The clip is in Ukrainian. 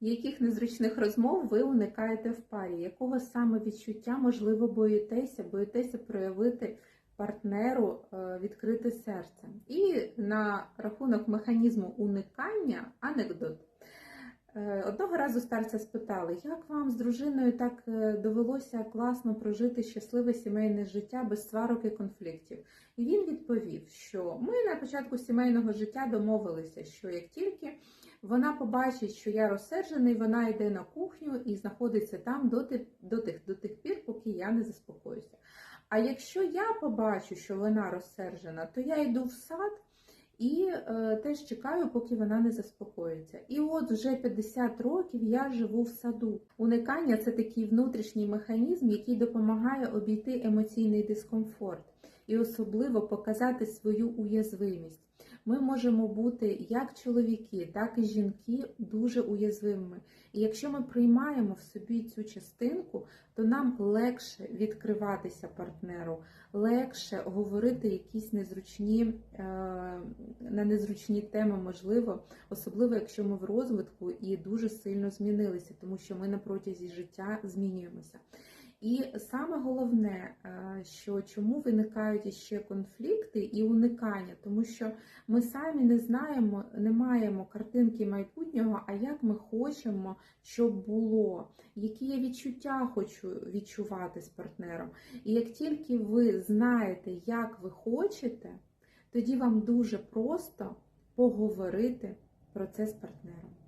Яких незручних розмов ви уникаєте в парі? Якого саме відчуття, можливо, боїтеся, боїтеся проявити партнеру е, відкрите серце? І на рахунок механізму уникання анекдот. Е, Одного разу старця спитали, як вам з дружиною так е, довелося класно прожити щасливе сімейне життя без сварок і конфліктів? І він відповів, що ми на початку сімейного життя домовилися, що як тільки вона побачить, що я розсержений, вона йде на кухню і знаходиться там до тих, до тих, до тих пір, поки я не заспокоюся. А якщо я побачу, що вона розсержена, то я йду в сад і е, теж чекаю, поки вона не заспокоїться. І от вже 50 років я живу в саду. Уникання це такий внутрішній механізм, який допомагає обійти емоційний дискомфорт і особливо показати свою уязвимість. Ми можемо бути як чоловіки, так і жінки дуже уязвимими. І якщо ми приймаємо в собі цю частинку, то нам легше відкриватися партнеру, легше говорити якісь незручні е, на незручні теми, можливо, особливо якщо ми в розвитку і дуже сильно змінилися, тому що ми на протязі життя змінюємося. І саме головне, е, що чому виникають іще конфлікти і уникання, тому що ми самі не знаємо, не маємо картинки майбутнього, а як ми хочемо, щоб було, які я відчуття хочу відчувати з партнером. І як тільки ви знаєте, як ви хочете, тоді вам дуже просто поговорити про це з партнером.